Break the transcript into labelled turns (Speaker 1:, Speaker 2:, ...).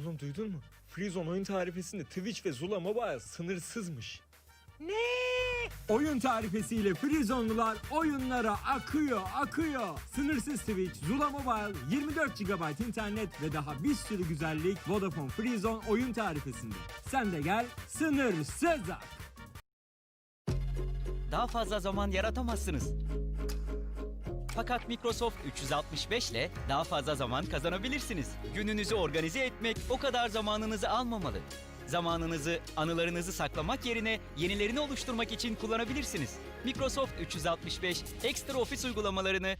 Speaker 1: Oğlum duydun mu? Freezone oyun tarifesinde Twitch ve Zula Mobile sınırsızmış.
Speaker 2: Ne? Oyun tarifesiyle Freezone'lular oyunlara akıyor, akıyor. Sınırsız Twitch, Zula Mobile, 24 GB internet ve daha bir sürü güzellik Vodafone Freezone oyun tarifesinde. Sen de gel, sınırsız ak.
Speaker 3: Daha fazla zaman yaratamazsınız. Fakat Microsoft 365 ile daha fazla zaman kazanabilirsiniz. Gününüzü organize etmek o kadar zamanınızı almamalı. Zamanınızı, anılarınızı saklamak yerine yenilerini oluşturmak için kullanabilirsiniz. Microsoft 365 ekstra ofis uygulamalarını